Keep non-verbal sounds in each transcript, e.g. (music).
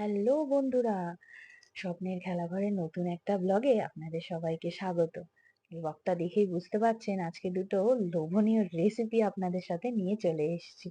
Hello বন্ধুরা, স্বপ্নের খেলাঘরের নতুন একটা ব্লগে আপনাদের সবাইকে স্বাগত। ব্লগটা দেখেই বুঝতে পারছেন আজকে দুটো লোভনীয় রেসিপি আপনাদের সাথে নিয়ে চলে এসেছি।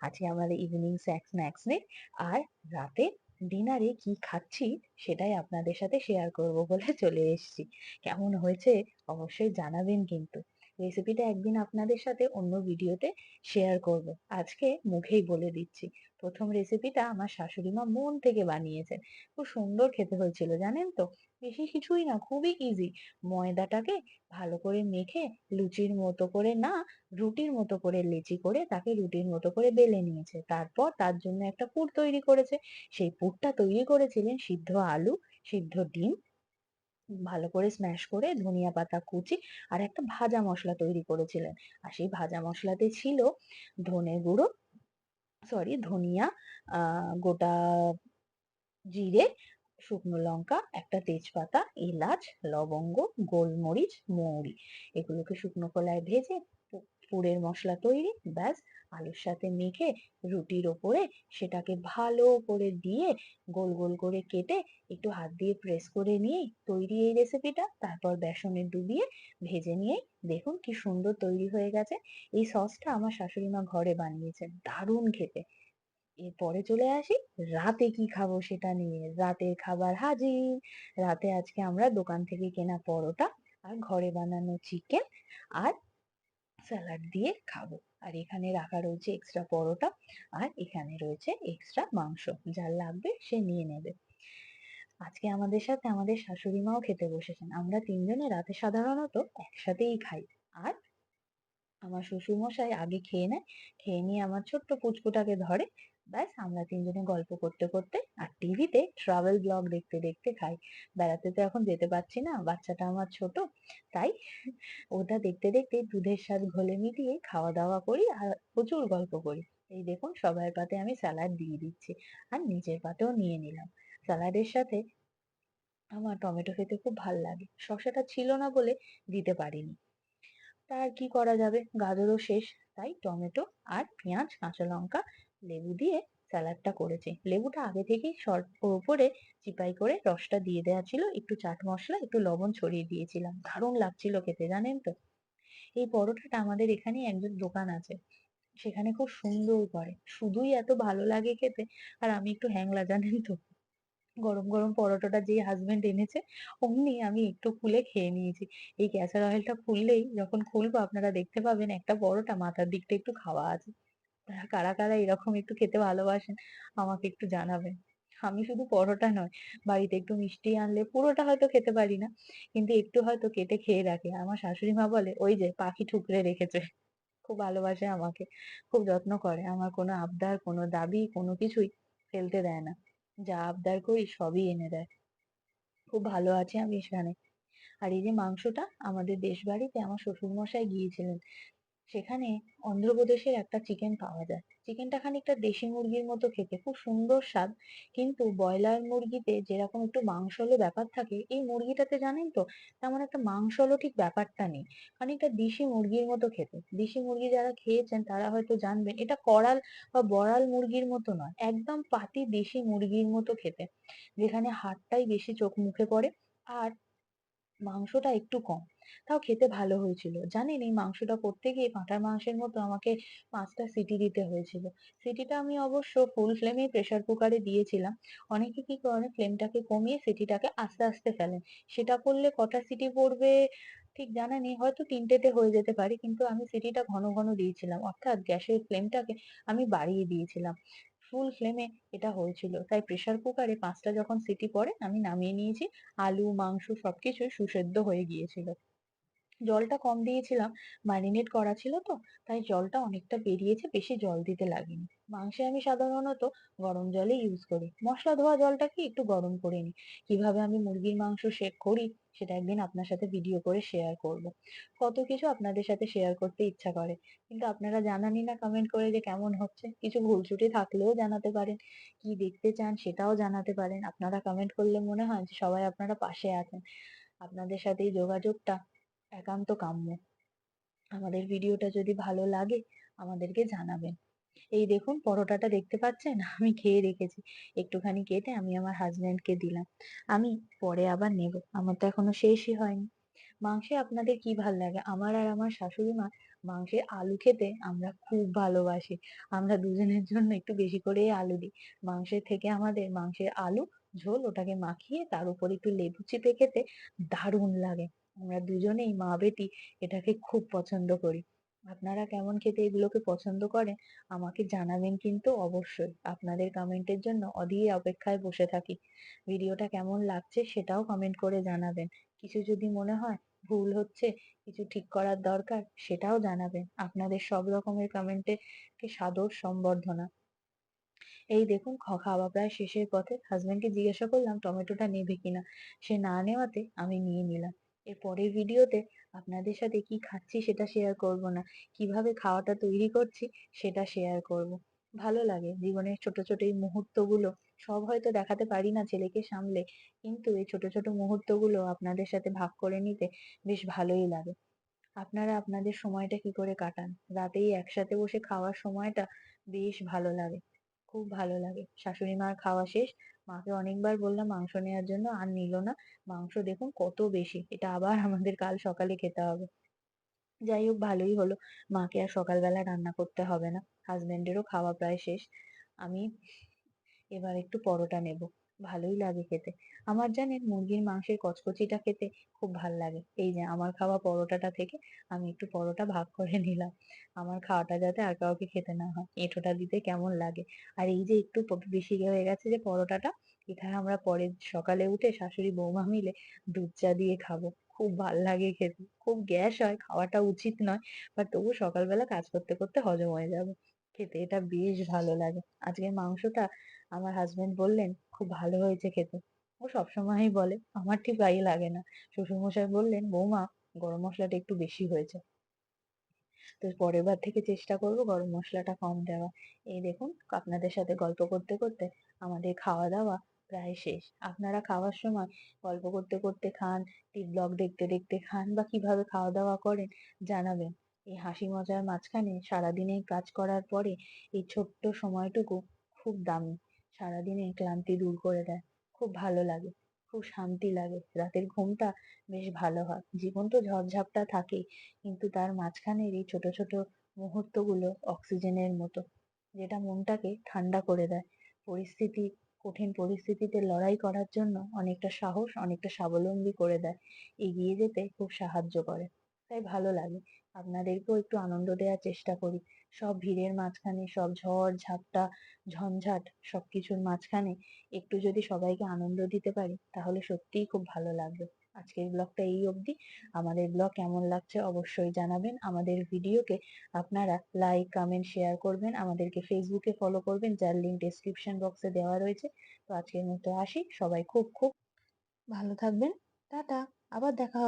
আজকে আমাদের ইভিনিং স্ন্যাক্স নেই আর রাতে ডিনারে কি খাচ্ছি সেটাই আপনাদের সাথে শেয়ার করব বলে চলে এসেছি। কেমন হয়েছে অবশ্যই জানাবেন কিন্তু। রেসিপিটা একদিন আপনাদের সাথে অন্য ভিডিওতে শেয়ার করব। আজকে মুখেই বলে দিচ্ছি, প্রথম রেসিপিটা আমার শাশুড়ি মা মন থেকে বানিয়েছেন। খুব সুন্দর খেতে হয়েছিল, জানেন তো? বেশি কিছুই না, খুবই ইজি ময়দাটাকে ভালো করে মেখে লুচির মতো করে না, রুটির মতো করে লেচি করে তাকে রুটির মতো করে বেলে নিয়েছে। তারপর তার জন্য একটা পুর তৈরি করেছে। সেই পুরটা তৈরি করেছিলেন সিদ্ধ আলু, সিদ্ধ ডিম ভালো করে স্ম্যাশ করে ধনিয়া পাতা, কুচি আর একটা ভাজা মশলা তৈরি করেছিলেন। আর সেই ভাজা মশলাতে ছিল ধনে গুঁড়ো সরি ধনিয়া গোটা জিরে, শুকনো লঙ্কা, একটা তেজপাতা, এলাচ, লবঙ্গ, গোলমরিচ, মৌরি। এগুলোকে শুকনো কলায় ভেজে পুরের মশলা তৈরি, ব্যাস। আলুর সাথে মেখে রুটির ওপরে সেটাকে ভালো করে দিয়ে গোল গোল করে কেটে একটু হাত দিয়ে প্রেস করে নিয়ে তৈরি এই রেসিপিটা তারপর বেসনে ডুবিয়ে ভেজে নিয়ে দেখুন কি সুন্দর তৈরি হয়ে গেছে। এই সসটা আমার শাশুড়ি মা ঘরে বানিয়েছেন, দারুণ খেতে। এরপরে চলে আসি, রাতে কি খাব সেটা নিয়ে। রাতের খাবার হাজির। রাতে আজকে আমরা দোকান থেকে কেনা পরোটা আর ঘরে বানানো চিকেন আর স্যালাড দিয়ে খাব। আর এখানে রাখা রয়েছে এক্সট্রা পরোটা আর এখানে রয়েছে এক্সট্রা মাংস। যার লাগবে সে নিয়ে নেবে। আজকে আমাদের সাথে আমাদের শাশুড়ি মাও খেতে বসেছেন। আমরা তিনজনে রাতে সাধারণত একসাথেই খাই। আর আমার শ্বশুর মশাই আগে খেয়ে নেয়, খেয়ে নিয়ে আমার ছোট্ট পুচকুটাকে ধরে ব্যাস আমরা তিনজনে গল্প করতে করতে আর টিভিতে ট্রাভেল ব্লগ দেখতে দেখতে খাই। বেড়াতে তো এখন যেতে পারছি না, বাচ্চাটা আমার ছোট, তাই ওটা দেখতে দেখতে দুধের স্বাদ ঘোলে মিটিয়ে খাওয়া দাওয়া করি আর প্রচুর গল্প করি। এই দেখুন সবার পাতে আমি স্যালাড দিয়ে দিচ্ছি আর নিজের পাতেও নিয়ে নিলাম। স্যালাডের সাথে আমার টমেটো খেতে খুব ভালো লাগে, শসাটা ছিল না বলে দিতে পারিনি। তা আর কি করা যাবে? গাজরও শেষ, তাই টমেটো আর পেঁয়াজ, কাঁচা লঙ্কা লেবু দিয়ে স্যালাডটা করেছি। লেবুটা আগে থেকেই ওপরে চিপাই করে রসটা দিয়ে দেওয়া ছিল। একটু চাট মশলা, একটু লবণ ছড়িয়ে দিয়েছিলাম। দারুণ লাগছিল খেতে, জানেন তো? এই পরোটাটা আমাদের এখানে একজন দোকান আছে। সেখানে খুব সুন্দর করে। শুধুই এত ভালো লাগে খেতে। আর আমি একটু হ্যাংলা, জানেন তো? গরম গরম পরোটাটা যেই হাজবেন্ড এনেছে, অমনি আমি একটু খুলে খেয়ে নিয়েছি। এই ক্যাসার অয়েলটা খুললেই যখন খুলবো, আপনারা দেখতে পাবেন একটা পরোটা মাথার দিকটা একটু খাওয়া আছে। কারা কারা এরকম একটু খেতে ভালোবাসেন, আমাকে একটু জানাবেন। আমি শুধু পরোটা নয়, বাড়িতে একটু মিষ্টি আনলে পুরোটা হয়তো খেতে পারি না, কিন্তু একটু হয়তো কেটে খেয়ে রাখি। আমার শাশুড়ি মা বলে, ওই যে পাখি ঠুকরে রেখেছে। খুব ভালোবাসে আমাকে, খুব যত্ন করে। আমার কোনো আবদার, কোনো দাবি, কোনো কিছুই ফেলতে দেয় না। যা আবদার করি সবই এনে দেয়। খুব ভালো আছি আমি এখানে। আর এই যে মাংসটা আমাদের দেশ বাড়িতে আমার শ্বশুর মশাই গিয়েছিলেন সেখানে অন্ধ্রপ্রদেশের একটা চিকেন পাওয়া যায়। চিকেনটা খানিকটা দেশি মুরগির মতো খেতে, খুব সুন্দর স্বাদ। কিন্তু ব্রয়লার মুরগিতে যেরকম একটু মাংসলো ব্যাপার থাকে, এই মুরগিটাতে জানেন তো, তেমন একটা মাংসলো ঠিক ব্যাপারটা নেই। খানিকটা দেশি মুরগির মতো খেতে। দেশি মুরগি যারা খেয়েছেন, তারা হয়তো জানবেন এটা করাল বা বড়াল মুরগির মতো নয়, একদম পাতি দেশি মুরগির মতো খেতে। যেখানে হাড়টাই বেশি চোখ মুখে পড়ে, আর মাংসটা একটু কম। তাও খেতে ভালো হয়েছিল। জানেন এই মাংসটা করতে গিয়ে পাঁঠার মাংসের মতো আমাকে পাঁচটা সিটি দিতে হয়েছিল। সিটিটা আমি অবশ্য ফুল ফ্লেমে প্রেসার কুকারে দিয়েছিলাম। অনেকে কি করে ফ্লেমটাকে কমিয়ে সিটিটাকে আস্তে আস্তে ফেলেন। সেটা করলে কটা সিটি পড়বে, ঠিক জানা নেই। হয়তো তিনটেতে হয়ে যেতে পারে, কিন্তু আমি সিটিটা ঘন ঘন দিয়েছিলাম। অর্থাৎ গ্যাসের ফ্লেমটাকে আমি বাড়িয়ে দিয়েছিলাম। ফুল ফ্লেমে এটা হয়েছিল। তাই প্রেশার কুকারে পাঁচটা যখন সিটি পড়ে, আমি নামিয়ে নিয়েছি। আলু, মাংস সবকিছুই সুসেদ্ধ হয়ে গিয়েছিল। জলটা কম দিয়েছিলাম, ম্যারিনেট করা ছিল তো, তাই জলটা অনেকটা বেরিয়েছে, বেশি জল দিতে লাগেনি। মাংসে আমি সাধারণত গরম জলে ইউজ করি। মশলা ধোয়া জলটাকে একটু গরম করে নিই। কীভাবে আমি মুরগির মাংস শেক করি, সেটা একদিন আপনার সাথে ভিডিও করে শেয়ার করব। কত কিছু আপনাদের সাথে শেয়ার করতে ইচ্ছা করে। কিন্তু আপনারা জানানই না কমেন্ট করে যে কেমন হচ্ছে। কিছু ভুল ত্রুটি থাকলেও জানাতে পারেন। কি দেখতে চান সেটাও জানাতে পারেন। আপনারা কমেন্ট করলে মনে হয় যে সবাই আপনারা পাশে আছেন। আপনাদের সাথে এই যোগাযোগটা একান্ত কাম্য। আমাদের ভিডিওটা যদি ভালো লাগে, আমাদেরকে জানাবেন। এই দেখুন, পরোটাটা দেখতে পাচ্ছেন? (laughs) আমি খেয়ে রেখেছি। একটুখানি কেটে আমি আমার হাজবেন্ডকে দিলাম। আমি পরে আবার নেব। আমার তো এখনও শেষই হয়নি। মাংসে আপনাদের কি ভালো লাগে? আমার আর আমার শাশুড়ি মা মাংসে আলু খেতে আমরা খুব ভালোবাসি। আমরা দুজনের জন্য একটু বেশি করেই আলু দিই। মাংসের থেকে আমাদের মাংসের আলু, ঝোল ওটাকে মাখিয়ে তার উপর একটু লেবু চিপে খেতে দারুণ লাগে। আমরা দুজনেই মা বেটি এটাকে খুব পছন্দ করি। আপনারা কেমন খেতে এগুলোকে পছন্দ করেন, আমাকে জানাবেন কিন্তু অবশ্যই। আপনাদের কমেন্টের জন্য অধীর অপেক্ষায় বসে থাকি। ভিডিওটা কেমন লাগছে সেটাও কমেন্ট করে জানাবেন। কিছু যদি মনে হয় ভুল হচ্ছে, কিছু ঠিক করার দরকার সেটাও জানাবেন। আপনাদের সব রকমের কমেন্টে সাদর সম্বর্ধনা। এই দেখুন খাওয়া প্রায় শেষের পথে। হাজবেন্ডকে জিজ্ঞাসা করলাম, টমেটোটা নেবে কিনা? সে না নেওয়াতে আমি নিয়ে নিলাম। এর পরের ভিডিওতে আপনাদের সাথে কি খাচ্ছি সেটা শেয়ার করব না। কীভাবে খাওয়াটা তৈরি করছি সেটা শেয়ার করব। ভালো লাগে। জীবনের ছোট ছোট এই মুহূর্তগুলো সব হয়তো দেখাতে পারি না ছেলেকে সামলে, কিন্তু এই ছোট ছোট মুহূর্তগুলো আপনাদের সাথে ভাগ করে নিতে বেশ ভালোই লাগে। আপনারা আপনাদের সময়টা কি করে কাটান? রাতেই একসাথে বসে খাওয়ার সময়টা বেশ ভালো লাগে। খুব ভালো লাগে। শাশুড়ি মার খাওয়া শেষ। মাকে অনেকবার বললাম মাংস নেওয়ার জন্য আর নিল না। মাংস দেখুন কত বেশি, এটা আবার (laughs) আমাদের কাল সকালে খেতে হবে। যাই হোক ভালোই হলো। মাকে আর সকালবেলা রান্না করতে হবে না। হাজবেন্ডেরও খাওয়া প্রায় শেষ। আমি এবার একটু পরোটা নেব। ভালোই লাগে খেতে। আমার জানেন মুরগির মাংসের কচকচিটা খেতে খুব ভালো লাগে। এই যে আমার খাওয়া পরোটাটা থেকে আমি একটু পরোটা ভাগ করে নিলাম। আমার খাওয়াটা যাতে আর কাউকে খেতে না হয়। এঁঠোটা দিতে কেমন লাগে? আর এই যে একটু বেশি হয়ে গেছে যে পরোটাটা, এটা আমরা পরের সকালে উঠে শাশুড়ি বৌমা মিলে দুধ চা দিয়ে খাব। খুব ভালো লাগে খেতে। খুব গ্যাস হয়, খাওয়াটা উচিত নয়, বাট তবু সকালবেলা কাজ করতে করতে হজম হয়ে যাবে। খেতে, এটা বেশ ভালো লাগে। আজকের মাংসটা আমার হাজবেন্ড বললেন, খুব ভালো হয়েছে খেতে। ও সবসময়ই বলে, আমার ঠিক গায়ে লাগে না। শ্বশুরমশাই বললেন, বৌমা, গরম মশলাটা একটু বেশি হয়েছে। তো পরের বার থেকে চেষ্টা করব গরম মশলাটা কম দেওয়া এই দেখুন, আপনাদের সাথে গল্প করতে করতে আমাদের খাওয়া দাওয়া প্রায় শেষ। আপনারা খাওয়ার সময় গল্প করতে করতে খান ব্লগ দেখতে দেখতে খান বা কীভাবে খাওয়া দাওয়া করেন জানাবেন। এই হাসি মজার মাঝখানে সারাদিনে কাজ করার পরে এই ছোট্ট সময়টুকু খুব দামি। সারাদিনে ক্লান্তি দূর করে দেয়। খুব ভালো লাগে। খুব শান্তি লাগে। রাতের ঘুমটা বেশ ভালো হয়। জীবন তো ঝড়ঝাপটা থাকেই, কিন্তু তার মাঝখানের এই ছোট ছোট মুহূর্তগুলো অক্সিজেনের মতো, যেটা মনটাকে ঠান্ডা করে দেয়। পরিস্থিতি, কঠিন পরিস্থিতিতে লড়াই করার জন্য অনেকটা সাহস, অনেকটা স্বাবলম্বী করে দেয়। এগিয়ে যেতে খুব সাহায্য করে। তাই ভালো লাগে। আপনাদেরকেও একটু আনন্দ দেওয়ার চেষ্টা করি। সব ভিড়ের মাঝখানে, সব ঝড়, ঝাপটা, ঝঞ্ঝাট সবকিছুর মাঝখানে একটু যদি সবাইকে আনন্দ দিতে পারি, তাহলে সত্যিই খুব ভালো লাগবে। আজকের ব্লগটা এই অবধি। আমাদের ব্লগ কেমন লাগছে অবশ্যই জানাবেন। আমাদের ভিডিওকে আপনারা লাইক কমেন্ট শেয়ার করবেন। আমাদেরকে ফেসবুকে ফলো করবেন, যার লিঙ্ক ডেসক্রিপশন বক্সে দেওয়া রয়েছে। তো আজকের মতো আসি। সবাই খুব খুব ভালো থাকবেন। টাটা। আবার দেখা হবে